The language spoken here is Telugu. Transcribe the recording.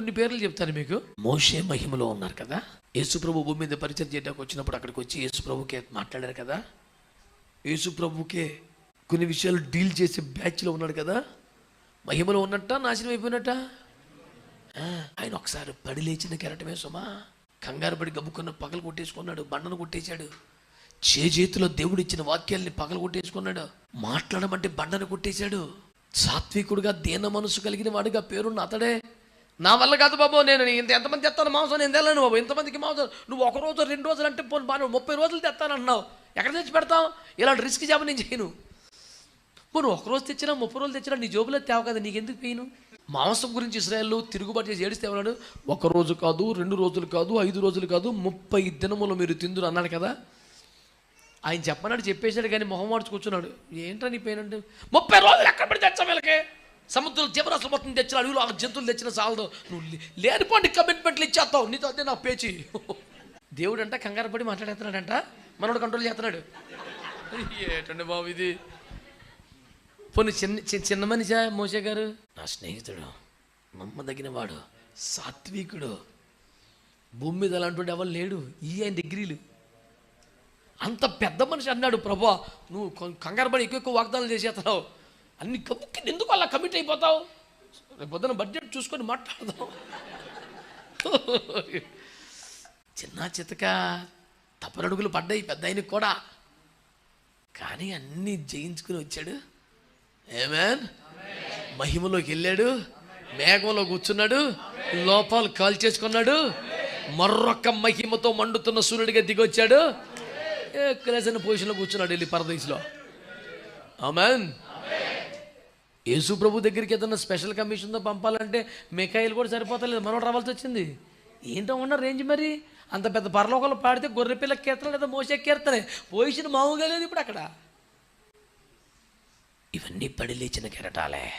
కొన్ని పేర్లు చెప్తాను మీకు. మోషే మహిమలో ఉన్నారు కదా? యేసుప్రభు భూమి మీద పరిచయం చేయడానికి వచ్చినప్పుడు అక్కడికి వచ్చి యేసుప్రభుకే మాట్లాడారు కదా? యేసుప్రభుకే కొన్ని విషయాలు డీల్ చేసే బ్యాచ్లో ఉన్నాడు కదా? మహిమలో ఉన్నట్ట నాశనం అయిపోయినట్ట? ఆయన ఒకసారి పడి లేచిన కెరటమే సుమా. కంగారు పడి గబుక్కున్న పగలు కొట్టేసుకున్నాడు బండను కొట్టేశాడు. చే చేతిలో దేవుడు ఇచ్చిన వాక్యాల్ని పగలు కొట్టేసుకున్నాడు. మాట్లాడమంటే బండను కొట్టేశాడు. సాత్వికుడుగా దీన మనసు కలిగిన వాడిగా పేరున్న అతడే నా వల్ల కాదు బాబు నేను ఇంత ఎంతమంది తెస్తాను? మాంసం నేను తెల్లను బాబు. ఇంతమందికి మాంసం. నువ్వు ఒక రోజు రెండు రోజులు అంటే పోను బాను ముప్పై రోజులు తెస్తాను అన్నావు ఎక్కడ తెచ్చి పెడతావు? ఇలాంటి రిస్క్ జాబ్ నేను చేయను. పోను ఒక రోజు తెచ్చినా ముప్పై రోజులు తెచ్చినా నీ జోబులో తేవ కదా నీకు ఎందుకు మాంసం గురించి ఇస్రాయల్ తిరుగుబాటు చేసి ఏడిస్తే ఉన్నాడు ఒక రోజు కాదు రెండు రోజులు కాదు ఐదు రోజులు కాదు ముప్పై దినములు మీరు తిందురు అన్నాడు కదా. ఆయన చెప్పన్నాడు చెప్పేశాడు కానీ మొహం మార్చుకొచ్చున్నాడు. ఏంటని ఏంట్రా నీ ముప్పై రోజులు ఎక్కడ పడితే తెచ్చా వీళ్ళకి? సముద్రం జీవరాశులు మొత్తం తెచ్చిన అడవిలో ఆ జంతువులు తెచ్చిన సాలదు నువ్వు లేనిపోండి కమిట్మెంట్లు ఇచ్చేస్తావు. నీతో అదే నా పేచి. దేవుడు అంట కంగారు పడి మాట్లాడేస్తున్నాడంట. మనోడు కంట్రోల్ చేస్తున్నాడు. ఏటండి బాబు ఇది? పోనీ చిన్న చి- చిన్న మనిషా మోసే గారు? నా స్నేహితుడు నమ్మదగిన వాడు సాత్వికుడు. భూమి మీద అలాంటి ఎవరు లేడు. ఈ ఆయన డిగ్రీలు. అంత పెద్ద మనిషి అన్నాడు ప్రభా. నువ్వు కంగారు పడి ఎక్కువ ఎక్కువ వాగ్దానాలు చేసేస్తున్నావు. అన్ని కమ్ముకి ఎందుకు అలా కమిట్ అయిపోతావు? రేపు పొద్దున బడ్జెట్ చూసుకొని మాట్లాడదాం. చిన్న చితక తపరడుగులు పడ్డాయి పెద్ద ఆయనకి కూడా. కానీ అన్నీ జయించుకుని వచ్చాడు. ఏమేన్? మహిమలోకి వెళ్ళాడు. మేఘంలో కూర్చున్నాడు. లోపాలు కాల్ చేసుకున్నాడు. మరొక మహిమతో మండుతున్న సూర్యుడిగా దిగొచ్చాడు. ఎక్కలేసిన పొజిషన్లో కూర్చున్నాడు వెళ్ళి పరదేశంలో ఆమెన్ యేసు ప్రభు దగ్గరికి ఏదన్నా స్పెషల్ కమిషన్తో పంపాలంటే మికాయిలు కూడా సరిపోతలేదు. మనోడు రావాల్సి వచ్చింది. ఏంటో ఉన్న రేంజ్ మరి? అంత పెద్ద పరలోకంలో పాడితే గొర్రె పిల్ల కీర్తన లేదా మోసే కీర్తనే పొజిషన్ మామూలుగా లేదు ఇప్పుడు అక్కడ. ఇవన్నీ పడి లేచిన కెరటాలే.